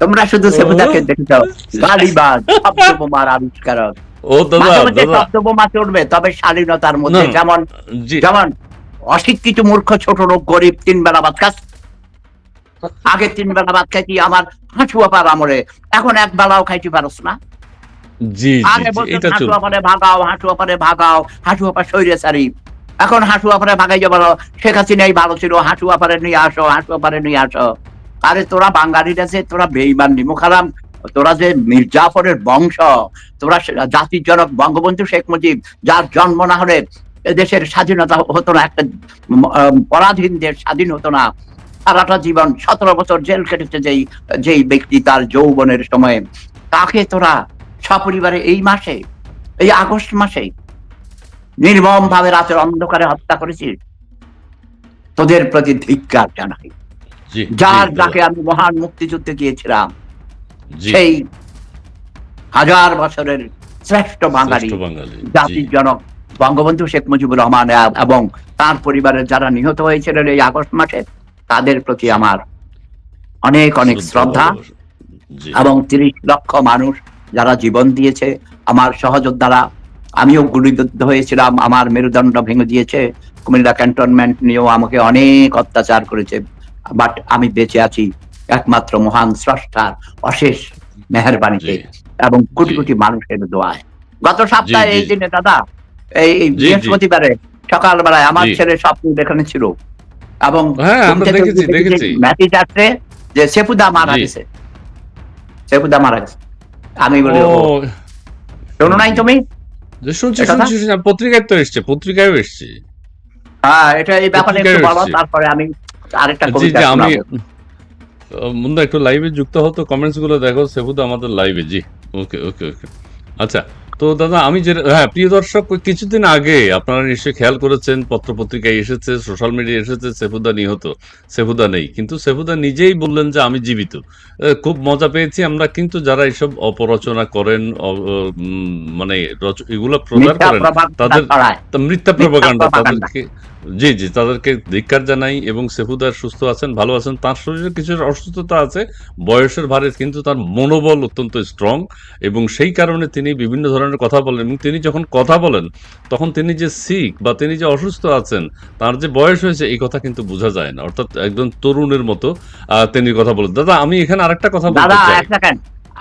তোমরা শুধু সেবুদাকে দেখেছ গালিবাজ শব্দ বোমার আবিষ্কারক ও দাদা শব্দ বোমা চড়বে তবে শালীনতার মধ্যে যেমন যেমন অশিক্ষিত মূর্খ ছোট লোক গরিব তিন বেলা ভাত খাস। আগে তিন বেলা ভাত খাইছি আমার হাঁচুয়া পার আমরে এখন এক বেলাও খাইতে পারস না। জি আগে বলতো হাঁটুয়া পারে ভাগাও হাঁটুয়া পারে ভাগাও হাঁটুয়া পারে শরীরে সারি। এখন হাঁটুয়া পারে ভাগাই যাবার শেখ হাসিনাই ভালো ছিল হাঁটুয়া পারে নিয়ে আসো হাঁটুয়া পারে নিয়ে আসো। আরে তোরা বাঙালিরা যে, তোরা বেইমান নিমুখারাম তোরা যে মির্জাফরের বংশ, তোরা জাতির জনক বঙ্গবন্ধু শেখ মুজিব, যার জন্ম না হলে দেশের স্বাধীনতা হতো না, একটা পরাধীন দেশ স্বাধীন হতো না। সারাটা জীবন সতেরো বছর জেল কেটেছে যেই যেই ব্যক্তি তার যৌবনের সময়ে। তাকে তোরা সপরিবারে এই মাসে, এই আগস্ট মাসে নির্মম ভাবে রাতের অন্ধকারে হত্যা করেছিস। তোদের প্রতি ধিক্কার জানাই। যার যাকে আমি মহান মুক্তিযুদ্ধে গিয়েছিলাম সেই হাজার বছরের শ্রেষ্ঠ বাঙালি জাতির জনক বঙ্গবন্ধু শেখ মুজিবুর রহমান এবং তার পরিবারের যারা নিহত হয়েছিলেন এই আগস্ট মাসে তাদের প্রতি আমার অনেক অনেক শ্রদ্ধা এবং তিরিশ লক্ষ মানুষ যারা জীবন দিয়েছে আমার সহযোদ্ধারা আমিও গুলিবিদ্ধ হয়েছিলাম আমার মেরুদণ্ড ভেঙে দিয়েছে কুমিল্লা ক্যান্টনমেন্ট নিয়েও আমাকে অনেক অত্যাচার করেছে। বাট আমি বেঁচে আছি একমাত্র মহান স্রষ্টার অশেষ মেহরবানিতে এবং কোটি কোটি মানুষের দোয়ায়। গত সপ্তাহে এই দিনে দাদা এই। বৃহস্পতিবারে সকালবেলায় আমার ছেলে স্বপ্ন দেখানো ছিল এবং হ্যাঁ মেসেজ আসছে যে সেফুদা মারা গেছে। সেফুদা মারা গেছে। আমি বলি শোনো নাই তুমি? শুনছি শুনছি, পত্রিকায় তো এসছে পত্রিকায় এসছে। হ্যাঁ এটা এই ব্যাপারে একটু বলো তারপরে আমি আরেকটা কবিতা আমি মুন্দা একটু লাইভে যুক্ত হতো কমেন্টসগুলো দেখো সেবুদা আমাদের লাইভে জি। ওকে ওকে ওকে আচ্ছা তো দাদা আমি যে হ্যাঁ প্রিয় দর্শক কিছুদিন আগে আপনারা নিশ্চয়ই খেয়াল করেছেন পত্র পত্রিকায় এসেছে সোশ্যাল মিডিয়ায় এসেছে সেফুদা নিহত সেফুদা নেই। কিন্তু সেফুদা নিজেই বললেন যে আমি জীবিত। খুব মজা পেয়েছি আমরা কিন্তু যারা এইসব অপরচনা করেন মানে এগুলো প্রচার করেন তাদের- মিথ্যা propaganda। তাদেরকে জি জি তাদেরকে ধিক্কার জানাই এবং সেফুদার সুস্থ আছেন ভালো আছেন। তার শরীরে কিছু অসুস্থতা আছে বয়সের ভারে কিন্তু তার মনোবল অত্যন্ত স্ট্রং এবং সেই কারণে তিনি বিভিন্ন ধরনের কথা বলেন এবং তিনি যখন কথা বলেন তখন তিনি যে সিক বা তিনি যে অসুস্থ আছেন তার যে বয়স হয়েছে এই কথা কিন্তু বোঝা যায় না। অর্থাৎ একদম তরুণের মতো আহ, তিনি কথা বলেন। দাদা আমি এখানে আরেকটা কথা বলতে চাই।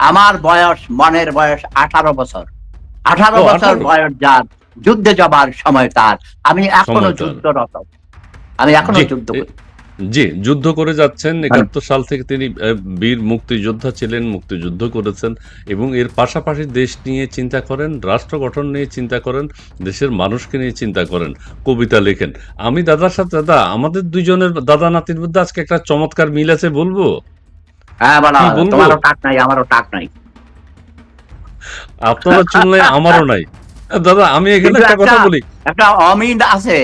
আমার বয়স মনের বয়স আঠারো বছর আঠারো বছর। বয়স যার। যুদ্ধে যাবার সময় তার। আমি এখনও যুদ্ধরত। আমি এখনও যুদ্ধ করি। জি যুদ্ধ করে যাচ্ছেন। একাত্তর সাল থেকে তিনি বীর মুক্তিযোদ্ধা ছিলেন মুক্তিযুদ্ধ করেছেন এবং এর পাশাপাশি দেশ নিয়ে চিন্তা করেন রাষ্ট্র গঠন নিয়ে চিন্তা করেন দেশের মানুষকে নিয়ে চিন্তা করেন কবিতা লেখেন। আমি দাদার সাথে দাদা আমাদের দুইজনের দাদা নাতির মধ্যে আজকে একটা চমৎকার মিল আছে বলব? হ্যাঁ বলো তোমারও টাক নাই আমারও টাক নাই। আপনারা শুনলে আমারও নাই। দাদা আমি এখানে একটা কথা বলি। একটা অমিল আছে।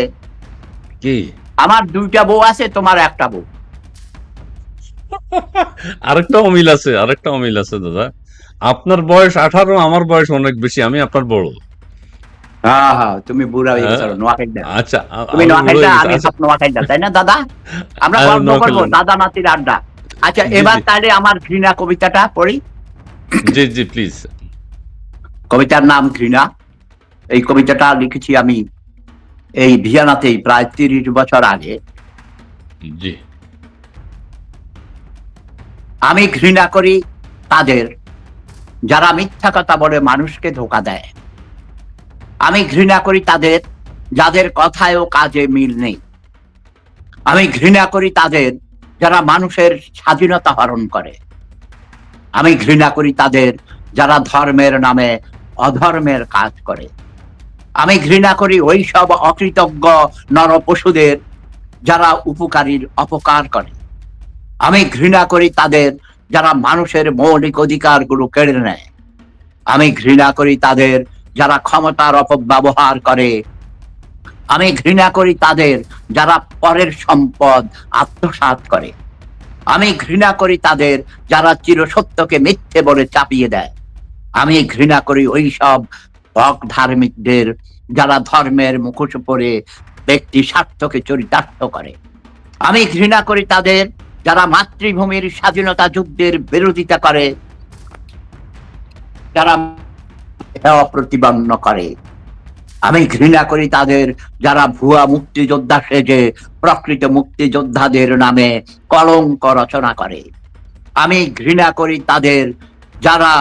কি? আমার দুইটা বউ আছে তোমার একটা বউ। আরেকটা অমিল আছে আরেকটা অমিল আছে দাদা। আপনার বয়স আঠারো আমার বয়স অনেক বেশি আমি আপনার বড়। হ্যাঁ হ্যাঁ তুমি বুড়া হয়ে হ্যাঁ। আচ্ছা তুমি আমি নোয়াখাইদা তাই না দাদা? আমরা আহ, গল্প করব দাদা নাতির আড্ডা। আচ্ছা এবার। তাহলে আমার ঘৃণা কবিতাটা পড়ি। জি জি প্লিজ কবিতার নাম ঘৃণা। এই কবিতাটা লিখেছি আমি এই ভিয়ানাতেই প্রায় তিরিশ বছর আগে। জি। আমি ঘৃণা করি তাদের যারা মিথ্যা কথা বলে মানুষকে ধোকা দেয়। আমি ঘৃণা করি তাদের যাদের কথায় ও কাজে মিল নেই। আমি ঘৃণা করি তাদের যারা মানুষের স্বাধীনতা হরণ করে। আমি ঘৃণা করি তাদের যারা ধর্মের নামে অধর্মের কাজ করে। আমি ঘৃণা করি ওই সব অকৃতজ্ঞ নর পশুদের যারা উপকারীর অপকার করে। আমি ঘৃণা করি তাদের যারা মানুষের মৌলিক অধিকারগুলো কেড়ে নেয়। আমি ঘৃণা করি তাদের যারা ক্ষমতার অপব্যবহার করে। আমি ঘৃণা করি তাদের যারা পরের সম্পদ আত্মসাৎ করে। আমি ঘৃণা করি তাদের যারা চিরসত্যকে মিথ্যে বলে চাপিয়ে দেয়। আমি ঘৃণা করি ওই সব ভক ধার্মিকদের, যারা ধর্মের মুখোশ পরে ব্যক্তি স্বার্থকে চরিতার্থ করে। আমি ঘৃণা করি তাদের, যারা মাতৃভূমির স্বাধীনতা যুদ্ধের বিরোধিতা করে, যারা হেয় প্রতিপন্ন করে। আমি ঘৃণা করি তাদের, যারা ভুয়া মুক্তিযোদ্ধা সেজে প্রকৃত মুক্তিযোদ্ধাদের নামে কলঙ্ক রচনা করে। আমি ঘৃণা করি তাদের, যারা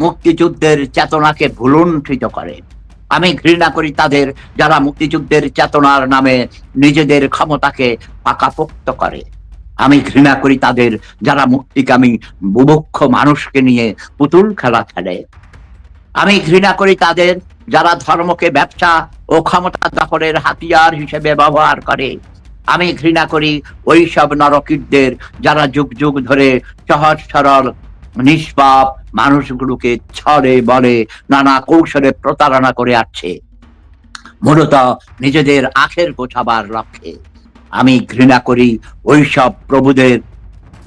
মুক্তিযুদ্ধের চেতনাকে ভুলুণ্ঠিত করে। আমি ঘৃণা করি তাদের যারা মুক্তিযুদ্ধের চেতনার নামে নিজেদের ক্ষমতাকে পাকাপোক্ত করে। আমি ঘৃণা করি তাদের যারা মুক্তিকামী বুভুক্ষ মানুষকে নিয়ে পুতুল খেলা খেলে। আমি ঘৃণা করি তাদের যারা ধর্মকে ব্যবসা ও ক্ষমতা দখলের হাতিয়ার হিসেবে ব্যবহার করে। আমি ঘৃণা করি ওই সব নরকিটদের যারা যুগ যুগ ধরে সহজ সরল নিষ্পাপ মানুষগুলোকে ছড়ে বলে নানা কৌশলে প্রতারণা করে আসছে মূলত নিজেদের আখের গোছাবার লক্ষ্যে। আমি ঘৃণা করি ওইসব প্রভুদের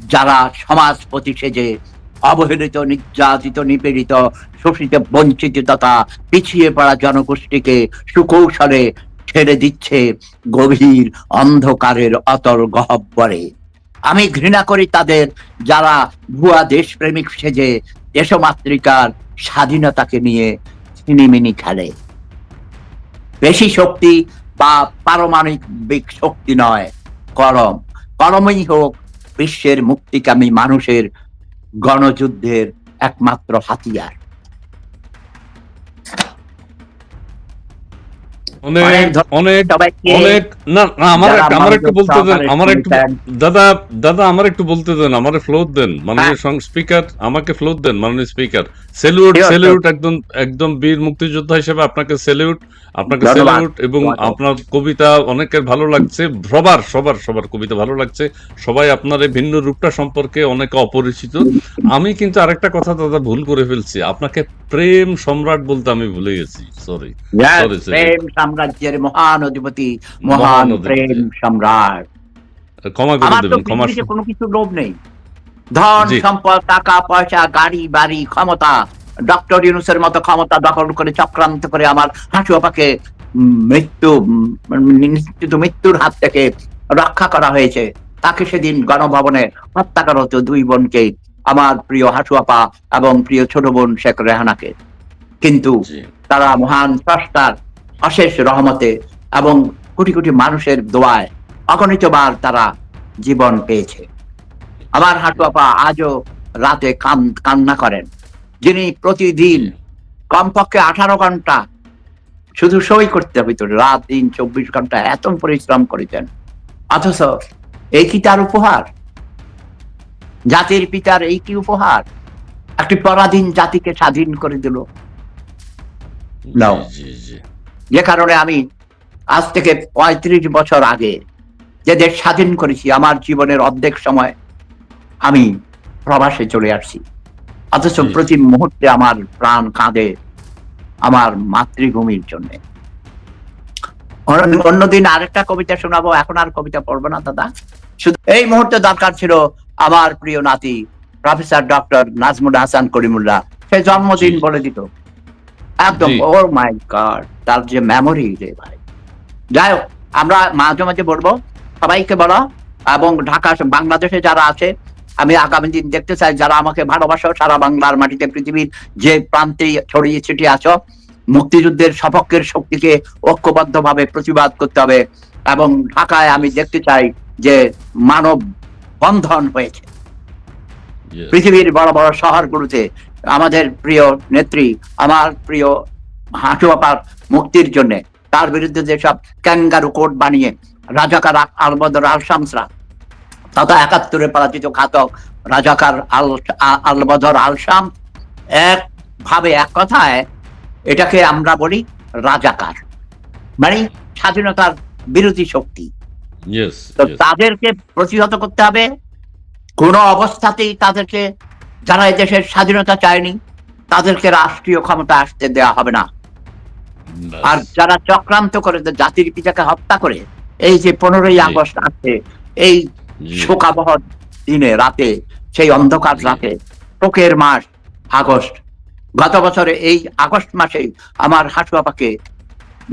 যারা সমাজপতি সেজে অবহেলিত, নির্যাতিত, নিপীড়িত, শোষিত, বঞ্চিত তথা পিছিয়ে পড়া জনগোষ্ঠীকে সুকৌশলে ছেড়ে দিচ্ছে গভীর অন্ধকারের অতল গহব্বরে। আমি ঘৃণা করি তাদের যারা ভুয়া দেশপ্রেমিক সেজে দেশমাতৃকার স্বাধীনতাকে নিয়ে ছিনিমিনি খেলে। বেশি শক্তি বা পারমাণবিক শক্তি নয়, কলম। কলমই হোক বিশ্বের মুক্তিকামী মানুষের গণযুদ্ধের একমাত্র হাতিয়ার। অনেক অনেক অনেক না না, আমার আমার একটু বলতে দেন আমার একটু দাদা দাদা আমার একটু বলতে দেন আমার ফ্লোর দেন মাননীয়। স্পিকার আমাকে ফ্লোর দেন মাননীয় স্পিকার সেলিউট সেলিউট একদম একদম বীর মুক্তিযোদ্ধা হিসেবে আপনাকে সেলিউট আপনাকে সেলিউট এবং আপনার কবিতা অনেকের ভালো লাগছে সবার সবার সবার কবিতা ভালো লাগছে। সবাই আপনার এই ভিন্ন রূপটা সম্পর্কে অনেকে অপরিচিত। আমি কিন্তু আরেকটা কথা দাদা ভুল করে ফেলছি। আপনাকে প্রেম সম্রাট বলতে আমি ভুলে গেছি। সরি সাম্রাজ্যের মহান অধিপতি মহান প্রেম সম্রাট। ক্ষমা করে দেবেন ক্ষমা কোনো কিছু লোভ নেই। ধন সম্পদ টাকা পয়সা গাড়ি বাড়ি ক্ষমতা ডক্টর ইউনুসের মতো ক্ষমতা দখল করে চক্রান্ত করে আমার হাঁটু আপাকে মৃত্যু নিশ্চিত মৃত্যুর হাত থেকে রক্ষা করা হয়েছে। তাকে সেদিন গণভবনে হত্যা করা হতো দুই বোনকে আমার প্রিয় হাসু আপা এবং প্রিয় ছোট বোন শেখ রেহানাকে। কিন্তু তারা মহান স্রষ্টার অশেষ রহমতে এবং কোটি কোটি মানুষের দোয়ায় অগণিতবার তারা জীবন পেয়েছে। আমার হাঁটু আপা আজও রাতে কান, কান্না করেন, যিনি প্রতিদিন কমপক্ষে আঠারো ঘণ্টা শুধু সই করতে হইতো, রাত, দিন, চব্বিশ ঘণ্টা এত পরিশ্রম করেছেন অথচ এই কি তার উপহার? জাতির পিতার এই কি উপহার? একটি পরাধীন জাতিকে স্বাধীন করে দিল। যে কারণে আমি আজ থেকে পঁয়ত্রিশ বছর আগে যে দেশ স্বাধীন করেছি আমার জীবনের অর্ধেক সময় আমি প্রবাসে চলে আসছি। অথচ প্রতি মুহূর্তে আমার প্রাণ কাঁদে আমার মাতৃভূমির জন্য। অন্যদিন আরেকটা কবিতা শোনাবো এখন আর কবিতা পড়ব না দাদা। শুধু এই মুহূর্তে দরকার ছিল আমার প্রিয় নাতি প্রফেসর ডক্টর নাজমুল হাসান করিমুল্লাহ। সে জন্মদিন বলে দিত। একদম ও মাই গড তার যে মেমোরি রে ভাই। যাই হোক আমরা মাঝে মাঝে বলব সবাইকে বলো এবং ঢাকা বাংলাদেশে যারা আছে আমি আগামী দিন দেখতে চাই যারা আমাকে ভালোবাসো সারা বাংলার মাটিতে পৃথিবীর যে প্রান্তে ছড়িয়ে ছিটিয়ে আছো মুক্তিযুদ্ধের সপক্ষের শক্তিকে ঐক্যবদ্ধ ভাবে প্রতিবাদ করতে হবে এবং ঢাকায় আমি দেখতে চাই যে মানব বন্ধন হয়েছে পৃথিবীর বড় বড় শহরগুলোতে আমাদের প্রিয় নেত্রী আমার প্রিয় হাঁটু আপার মুক্তির জন্য তার বিরুদ্ধে যেসব ক্যাঙ্গারু কোট বানিয়ে রাজাকার আলবদর আল শামসরা তথা একাত্তরে পরাজিত ঘাতক রাজাকার আল আলবদর আল শাম এক ভাবে এক কথায় এটাকে আমরা বলি রাজাকার। মানে স্বাধীনতার বিরোধী শক্তি। তো তাদেরকে প্রতিহত করতে হবে। কোনো অবস্থাতেই তাদেরকে যারা এই দেশের স্বাধীনতা চায়নি তাদেরকে রাষ্ট্রীয় ক্ষমতা আসতে দেওয়া হবে না। আর যারা চক্রান্ত করে জাতির পিতাকে হত্যা করে এই যে পনেরোই আগস্ট আছে এই শোকাবহ দিনে রাতে সেই অন্ধকার রাতে শোকের মাস আগস্ট। গত বছরে এই আগস্ট মাসে আমার হাসুয়াপাকে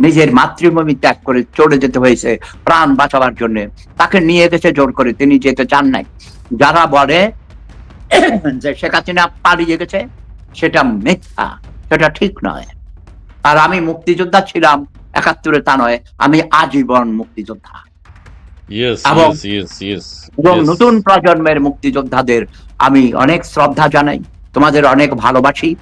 নিজের মাতৃভূমি ত্যাগ করে চলে যেতে হয়েছে প্রাণ বাঁচাবার জন্য। তাকে নিয়ে গেছে জোর করে তিনি যেতে চান নাই। যারা বলে যে শেখ হাসিনা পালিয়ে গেছে সেটা মিথ্যা সেটা ঠিক নয়। আর আমি মুক্তিযোদ্ধা ছিলাম একাত্তরে তা নয় আমি আজীবন মুক্তিযোদ্ধা। এবং- নতুন প্রজন্মের মুক্তিযোদ্ধাদের আমি অনেক শ্রদ্ধা জানাই তোমাদের অনেক ভালোবাসি।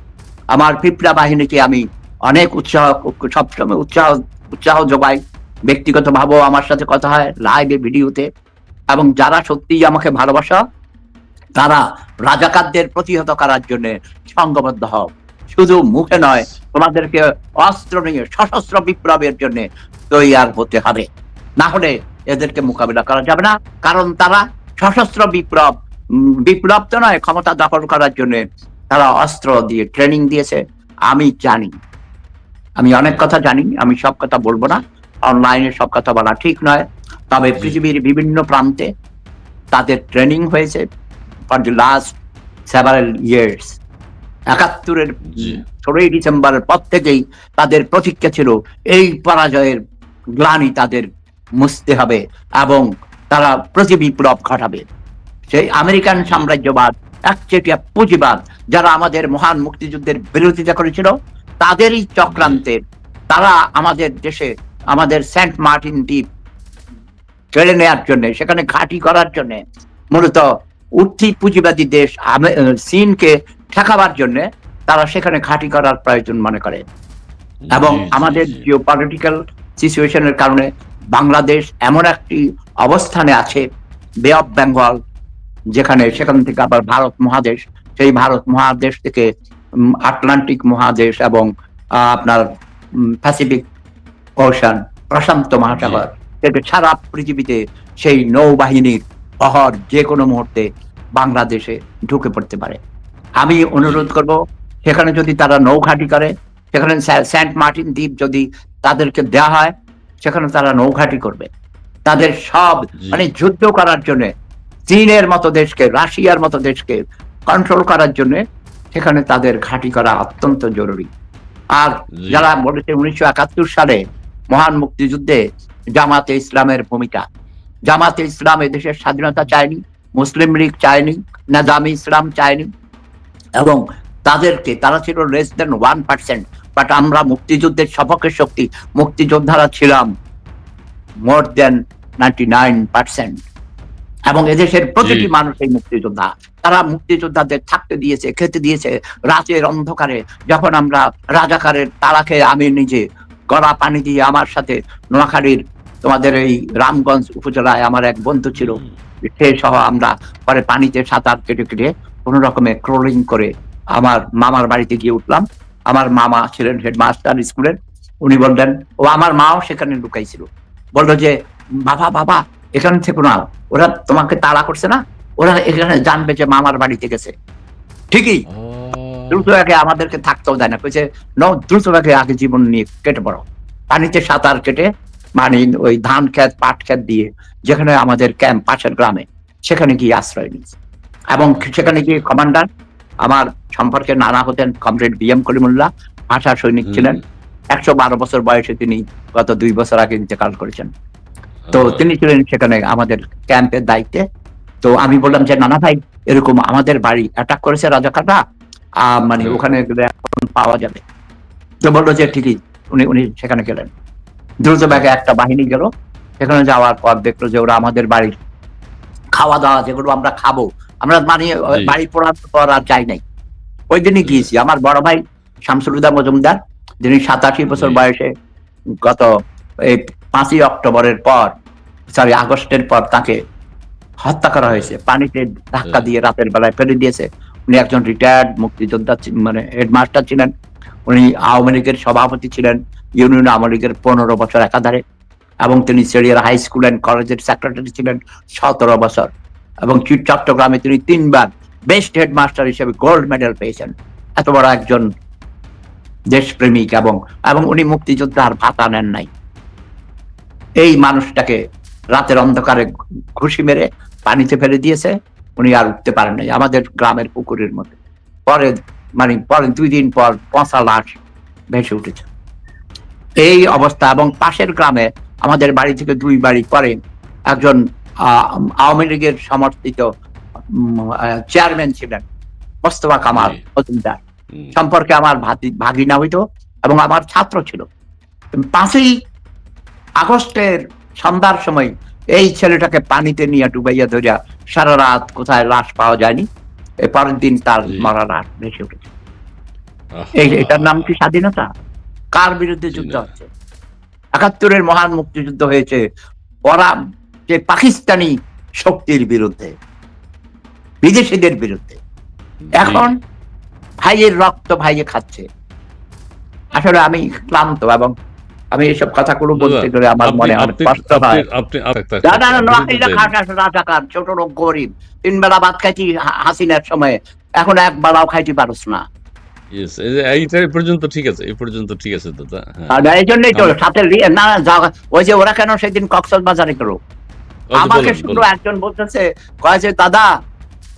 আমার পিপড়া বাহিনীকে আমি অনেক উৎসাহ সবসময় উৎসাহ উৎসাহ জোগাই ব্যক্তিগত ভাবেও আমার সাথে কথা হয় লাইভে ভিডিওতে এবং যারা সত্যিই আমাকে ভালোবাসা তারা রাজাকারদের প্রতিহত করার জন্য সংঘবদ্ধ হও। শুধু মুখে নয় তোমাদেরকে অস্ত্র নিয়ে সশস্ত্র বিপ্লবের জন্য তৈয়ার হতে হবে। না হলে এদেরকে মোকাবিলা করা যাবে না কারণ তারা সশস্ত্র বিপ্লব বিপ্লব তো নয় ক্ষমতা দখল করার জন্য তারা অস্ত্র দিয়ে ট্রেনিং দিয়েছে। আমি জানি। আমি অনেক কথা জানি আমি সব কথা বলব না। অনলাইনে সব কথা বলা ঠিক নয়। তবে পৃথিবীর বিভিন্ন প্রান্তে তাদের ট্রেনিং হয়েছে। For the last several years একাত্তরের। ষোলোই ডিসেম্বরের পর থেকেই তাদের প্রতিজ্ঞা ছিল এই পরাজয়ের গ্লানি তাদের মুছতে হবে এবং তারা প্রতি বিপ্লব ঘটাবে সেই আমেরিকান সাম্রাজ্যবাদ একচেটিয়া পুঁজিবাদ যারা আমাদের মহান মুক্তিযুদ্ধের বিরোধিতা করেছিল তাদেরই চক্রান্তে তারা আমাদের দেশে আমাদের সেন্ট মার্টিন দ্বীপ কেড়ে নেওয়ার জন্য সেখানে ঘাঁটি করার জন্য মূলত উঠতি পুঁজিবাদী দেশ চীনকে ঠেকাবার জন্য তারা সেখানে ঘাঁটি করার প্রয়োজন মনে করে। এবং আমাদের। জিও পলিটিক্যাল সিচুয়েশনের কারণে বাংলাদেশ এমন একটি অবস্থানে আছে বে অফ বেঙ্গল যেখানে সেখান থেকে আবার ভারত মহাদেশ। সেই ভারত মহাদেশ থেকে আটলান্টিক মহাদেশ এবং আপনার প্যাসিফিক ওশান প্রশান্ত মহাসাগর থেকে সারা পৃথিবীতে সেই নৌবাহিনীর বহর যে কোনো মুহূর্তে বাংলাদেশে ঢুকে পড়তে পারে। আমি অনুরোধ করব সেখানে যদি তারা নৌঘাটি করে সেখানে সেন্ট মার্টিন দ্বীপ যদি তাদেরকে দেওয়া হয় সেখানে তারা নৌঘাটি করবে। তাদের সব মানে যুদ্ধ করার জন্য চীনের মতো দেশকে রাশিয়ার মতো দেশকে কন্ট্রোল করার জন্য সেখানে তাদের ঘাঁটি করা অত্যন্ত জরুরি। আর যারা বলেছে উনিশশো একাত্তর সালে মহান মুক্তিযুদ্ধে জামাতে ইসলামের ভূমিকা জামাতে ইসলাম এদেশের স্বাধীনতা চায়নি মুসলিম লীগ চায়নি নাজামি ইসলাম চায়নি এবং তাদেরকে তারা ছিল less than one percent but আমরা মুক্তিযুদ্ধের সপক্ষে শক্তি মুক্তিযোদ্ধারা ছিলাম more than ninety nine percent এবং এদেশের প্রতিটি। মানুষ এই মুক্তিযোদ্ধা তারা মুক্তিযোদ্ধাদের থাকতে দিয়েছে খেতে দিয়েছে রাতের অন্ধকারে যখন আমরা রাজাকারের তারা খেয়ে আমি নিজে গলা পানি দিয়ে আমার সাথে নোয়াখালীর তোমাদের এই রামগঞ্জ উপজেলায় আমার এক বন্ধু ছিল সে সহ আমরা পরে পানিতে সাঁতার কেটে কেটে কোন রকমে ক্রোলিং করে আমার মামার বাড়িতে গিয়ে উঠলাম। আমার মামা ছিলেন হেডমাস্টার স্কুলের উনি বললেন ও আমার মাও সেখানে লুকাইছিল। বলল যে বাবা বাবা এখানে থেকে না ওরা তোমাকে তাড়া করছে না? ওরা এখানে জানবে যে মামার বাড়িতে গেছে। ঠিকই। দ্রুত আগে আমাদেরকে থাকতেও দেয় না। কইছে ন দ্রুত আগে আগে জীবন নিয়ে কেটে পড়ো। পানিতে সাঁতার কেটে মানে ওই ধান ক্ষেত পাট ক্ষেত দিয়ে যেখানে আমাদের ক্যাম্প পাশের গ্রামে সেখানে গিয়ে আশ্রয় নিয়েছে। এবং সেখানে গিয়ে কমান্ডার আমার সম্পর্কে নানা হতেন কমরেড বি এম কলিমুল্লাহ ভাষা সৈনিক ছিলেন। একশো বারো বছর বয়সে তিনি গত দুই বছর আগে ইন্তেকাল করেছেন। তো তিনি ছিলেন সেখানে আমাদের ক্যাম্পের দায়িত্বে। তো আমি বললাম যে নানা ভাই এরকম আমাদের বাড়ি অ্যাটাক করেছে রাজাকাররা আহ, মানে ওখানে গেলে এখন পাওয়া যাবে। তো বলল যে ঠিকই। উনি উনি সেখানে গেলেন। দ্রুত ব্যাগে একটা বাহিনী গেল। সেখানে যাওয়ার পর দেখল যে ওরা আমাদের বাড়ির খাওয়া দাওয়া যেগুলো আমরা খাব আমরা মানে বাড়ি পড়ার পর আর যাই নাই। ওই দিনই গিয়েছি। আমার বড় ভাই শামসুলুদা মজুমদার যিনি সাতাশি বছর বয়সে গত এই পাঁচই অক্টোবরের পর সরি আগস্টের পর তাকে হত্যা করা হয়েছে। পানিতে ধাক্কা দিয়ে রাতের বেলায় ফেলে দিয়েছে। উনি একজন রিটায়ার্ড মুক্তিযোদ্ধা মানে হেডমাস্টার ছিলেন। উনি আওয়ামী লীগের সভাপতি ছিলেন, ইউনিয়ন আওয়ামী লীগের পনেরো বছর একাধারে, এবং তিনি সেরিয়ার হাই স্কুল অ্যান্ড কলেজের সেক্রেটারি ছিলেন সতেরো বছর। এবং চট্টগ্রামে তিনি তিনবার বেস্ট হেডমাস্টার হিসেবে গোল্ড মেডেল পেয়েছেন। এত বড় একজন দেশপ্রেমিক এবং এবং উনি মুক্তিযোদ্ধার ভাতা নেন নাই। এই মানুষটাকে রাতের অন্ধকারে ঘুষি মেরে পানিতে ফেলে দিয়েছে, উনি আর উঠতে পারেন নাই আমাদের গ্রামের পুকুরের মধ্যে। পরে মানে পরে দুই দিন পর পচা লাশ ভেসে উঠেছে। এই অবস্থা এবং পাশের গ্রামে আমাদের বাড়ি থেকে দুই বাড়ি পরে একজন আওয়ামী লীগের সমর্থিত চেয়ারম্যান ছিলেন মোস্তফা কামাল মজুমদার। সম্পর্কে আমার ভাগিনা হইতো এবং আমার ছাত্র ছিল। পাঁচই আগস্টের সন্ধ্যার সময় এই ছেলেটাকে পানিতে নিয়ে ডুবাইয়া ধরিয়া সারা রাত কোথায় লাশ পাওয়া যায়নি। পরের দিন তার। মরা লাশ ভেসে উঠেছে। এই এটার নাম কি স্বাধীনতা? কার বিরুদ্ধে যুদ্ধ হচ্ছে? একাত্তরের মহান মুক্তিযুদ্ধ হয়েছে ওরা যে পাকিস্তানি শক্তির বিরুদ্ধে বিদেশিদের বিরুদ্ধে। এখন ভাইয়ের রক্ত ভাইয়ে খাচ্ছে। আসলে আমি ক্লান্ত এবং আমি এইসব কথাগুলো বলতে গেলে আমার মনে কষ্ট হয়। না, না, না, রাজাকার ছোট লোক গরিব। তিন বেলা ভাত খাইছি হাসিনার সময়। এখন এক বেলাও খাইতে পারস না। এই এই পর্যন্ত ঠিক আছে এই পর্যন্ত ঠিক আছে দাদা হ্যাঁ। এই জন্যই তো সাথে না ওই যে ওরা কেন সেদিন কক্সবাজারে বাজারে গেল? আমাকে শুধু একজন বলতেছে কয় যে দাদা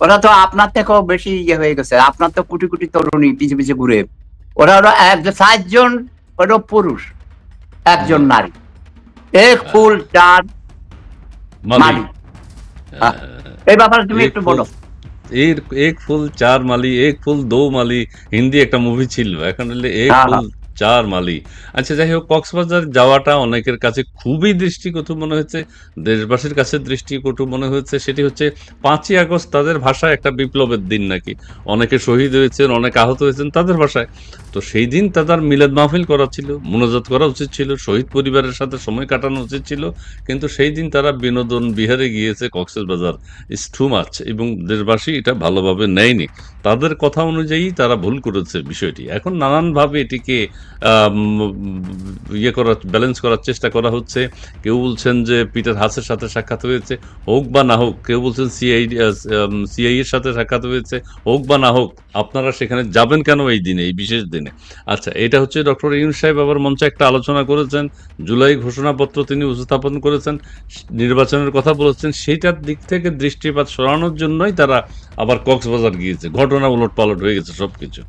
ওরা তো আপনার থেকেও বেশি ইয়ে হয়ে গেছে। আপনার তো কোটি কোটি তরুণী পিছে পিছে ঘুরে। ওরা হলো এক সাতজন হলো পুরুষ। একজন নারী। এক ফুল চার মালি। হ্যাঁ, এই ব্যাপারে তুমি একটু বলো। এর এক ফুল চার মালি এক ফুল দো মালি। হিন্দি একটা মুভি ছিল এখন হলে এক হ্যাঁ, ফুল চার মালি। আচ্ছা যাই হোক, কক্সবাজার যাওয়াটা অনেকের কাছে খুবই দৃষ্টিকটু মনে হয়েছে, দেশবাসীর কাছে দৃষ্টিকটু মনে হয়েছে। সেটি হচ্ছে, পাঁচই আগস্ট তাদের ভাষায় একটা বিপ্লবের দিন নাকি। অনেকে শহীদ হয়েছেন, অনেক আহত হয়েছেন তাদের ভাষায়। তো সেই দিন তাদের মিলাদ মাহফিল করা ছিল, মোনাজাত করা উচিত ছিল, শহীদ পরিবারের সাথে সময় কাটানো উচিত ছিল। কিন্তু সেই দিন তারা বিনোদন বিহারে গিয়েছে, কক্সবাজার ইস টু মাচ এবং দেশবাসী এটা ভালোভাবে নেয়নি। তাদের কথা অনুযায়ী তারা ভুল করেছে বিষয়টি। এখন নানানভাবে এটিকে ইয়ে করার ব্যালেন্স করার চেষ্টা করা হচ্ছে। কেউ বলছেন যে পিটার হাসের সাথে সাক্ষাৎ হয়েছে, হোক বা না হোক, কেউ বলছেন সিআই সিআই এর সাথে সাক্ষাৎ হয়েছে, হোক বা না হোক, আপনারা সেখানে যাবেন কেন এই দিনে, এই বিশেষ দিনে? আচ্ছা এটা হচ্ছে ডক্টর ইউন সাহেব আবার মঞ্চে একটা আলোচনা করেছেন। জুলাই ঘোষণাপত্র তিনি উপস্থাপন করেছেন। নির্বাচনের কথা বলেছেন। সেইটার দিক থেকে দৃষ্টিপাত সরানোর জন্যই তারা আবার কক্সবাজার গিয়েছে। ঘটনা উলট পালট হয়ে গেছে সবকিছু।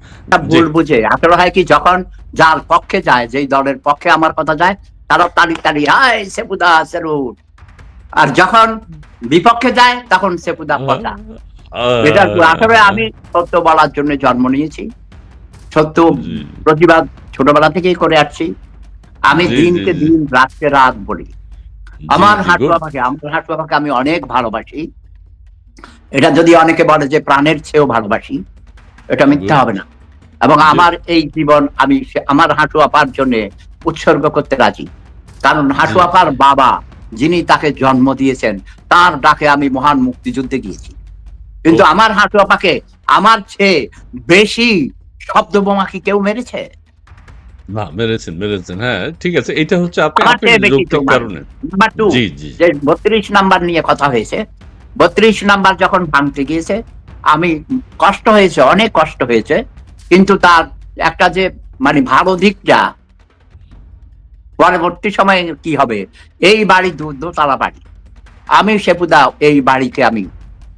ভুল বুঝে। আসলে হয় কি যখন যার পক্ষে যায় যেই দলের পক্ষে আমার কথা যায় তারা তালি তালি হাই সেপুদা সেলুট আর যখন বিপক্ষে যায় তখন সেপুদা কথা এটা আসলে আমি সত্য বলার জন্য জন্ম নিয়েছি। সত্য প্রতিবাদ ছোটবেলা থেকেই করে আসছি। আমি দিনকে। দিন রাতকে রাত বলি। আমার হাঁটু. বাবাকে আমার হাঁটু বাবাকে আমি অনেক ভালোবাসি। এটা যদি অনেকে বলে যে প্রাণের চেয়েও ভালোবাসি এটা মিথ্যা হবে না। এবং আমার এই জীবন আমি আমার হাঁটু আপার জন্য উৎসর্গ করতে রাজি। কারণ হাঁটু আপার বাবা যিনি তাকে জন্ম দিয়েছেন তার ডাকে আমি মহান মুক্তিযুদ্ধে গিয়েছি। কিন্তু আমার হাঁটু আপাকে আমার চেয়ে বেশি শব্দ বোমা কি কেউ মেরেছে? না মেরেছেন মেরেছেন। হ্যাঁ ঠিক আছে। এটা হচ্ছে আপনি আমার আপনি চেয়ে বেশি যৌক্তিক তোমার। কারণে। Number two G G. যে বত্রিশ নাম্বার নিয়ে কথা হয়েছে বত্রিশ নাম্বার যখন ভাঙতে গিয়েছে আমি কষ্ট হয়েছে অনেক কষ্ট হয়েছে কিন্তু তার একটা যে মানে ভালো দিকটা পরবর্তী সময়ে কি হবে? এই বাড়ি দু- দোতলা বাড়ি। আমি সেপুদা এই বাড়িকে আমি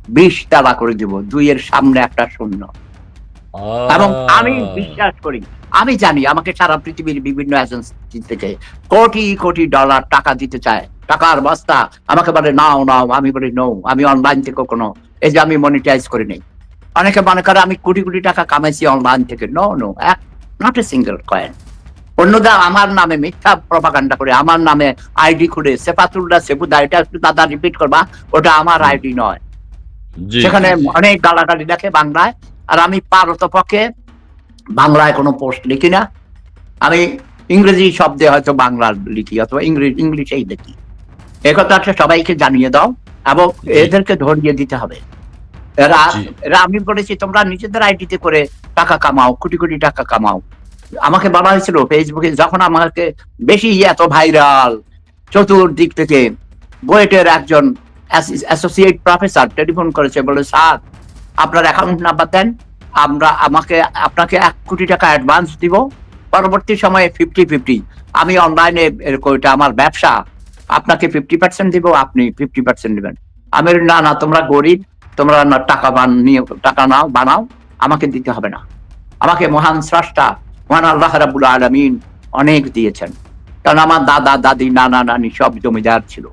বিশ তালা করে দিব দুইয়ের সামনে একটা শূন্য। এবং আমি বিশ্বাস করি আমি জানি আমাকে সারা পৃথিবীর বিভিন্ন এজেন্সি থেকে কোটি কোটি ডলার টাকা দিতে চায়। টাকার বস্তা। আমাকে বলে নাও নাও আমি বলি নো আমি অনলাইন থেকে কোনো এই যে আমি মনিটাইজ করে নেই। অনেকে মনে করে আমি কোটি কোটি টাকা কামাইছি অনলাইন থেকে। নো নো এক নট এ সিঙ্গেল কয়েন অন্যদা আমার নামে মিথ্যা প্রপাগান্ডা করে আমার নামে আইডি খুলে সেফাতুল্লাহ সেফুদা এটা একটু দাদা রিপিট করবা ওটা আমার আইডি নয়। সেখানে। অনেক গালাগালি লেখে বাংলায় আর আমি পারত পক্ষে বাংলায় কোনো পোস্ট লিখি না। আমি ইংরেজি শব্দে হয়তো বাংলা লিখি অথবা ইংরেজি ইংলিশেই লিখি। এ কথাটা সবাইকে জানিয়ে দাও এবং এদেরকে ধরিয়ে দিতে হবে। এরা এরা আমি বলেছি তোমরা নিজেদের আইডিতে করে টাকা কামাও কোটি কোটি টাকা কামাও। আমাকে বলা হয়েছিল ফেসবুকে যখন আমাকে বেশি এত ভাইরাল চতুর্দিক থেকে বুয়েটের একজন অ্যাসোসিয়েট প্রফেসর টেলিফোন করেছে বলে স্যার আপনার অ্যাকাউন্ট নাম্বার দেন আমরা আমাকে, আপনাকে এক কোটি টাকা অ্যাডভান্স দিব। পরবর্তী সময়ে ফিফটি ফিফটি আমি অনলাইনে এটা আমার ব্যবসা। আপনাকে ফিফটি পার্সেন্ট দিব, আপনি ফিফটি পার্সেন্ট নেবেন আমি না না, তোমরা গরিব, তোমরা না, টাকা বান, নিয়ে, টাকা নাও, বানাও। আমাকে দিতে হবে না। আমাকে মহান স্রষ্টা, মহান আল্লাহ রাবুল আলমিন অনেক দিয়েছেন। কারণ আমার দাদা, দাদি, নানা, নানি সব জমিদার ছিল।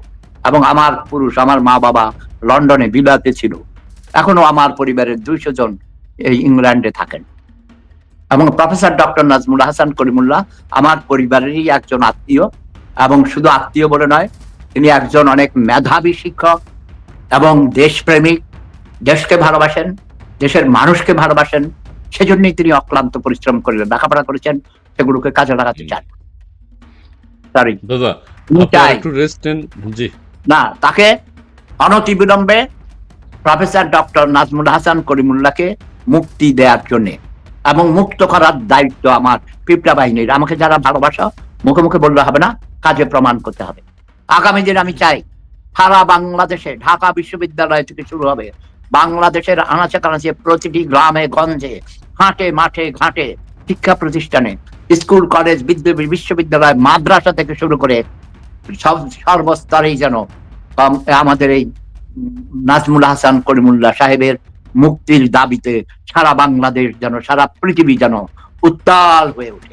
এবং আমার পুরুষ, আমার মা বাবা লন্ডনে বিলাতে ছিল। এখনও আমার পরিবারের দুইশো জন এই ইংল্যান্ডে থাকেন। এবং প্রফেসর ডক্টর নাজমুল হাসান করিমুল্লাহ আমার পরিবারেরই একজন আত্মীয় এবং শুধু আত্মীয় বলে নয় তিনি একজন অনেক মেধাবী শিক্ষক এবং দেশপ্রেমিক দেশকে ভালোবাসেন দেশের মানুষকে ভালোবাসেন সেজন্যই তিনি অক্লান্ত পরিশ্রম করে লেখাপড়া করেছেন সেগুলোকে কাজে লাগাতে চান। সরি না তাকে অনতিবিলম্বে প্রফেসর ডক্টর নাজমুল হাসান করিমুল্লাহকে মুক্তি দেওয়ার জন্য এবং মুক্ত করার দায়িত্ব আমার পিপড়া বাহিনীর। আমাকে যারা ভালোবাসা, মুখে মুখে বললে হবে না, কাজে প্রমাণ করতে হবে। আগামী দিন আমি চাই সারা বাংলাদেশে ঢাকা বিশ্ববিদ্যালয় থেকে শুরু হবে বাংলাদেশের আনাচে কানাচে প্রতিটি গ্রামে, গঞ্জে, হাটে, মাঠে, ঘাটে, শিক্ষা প্রতিষ্ঠানে, স্কুল, কলেজ, বিদ্যা- বিশ্ববিদ্যালয়, মাদ্রাসা থেকে শুরু করে সব সর্বস্তরেই যেন আমাদের এই নাজমুল হাসান করিমুল্লাহ সাহেবের মুক্তির দাবিতে সারা বাংলাদেশ যেন সারা পৃথিবী যেন উত্তাল হয়ে ওঠে।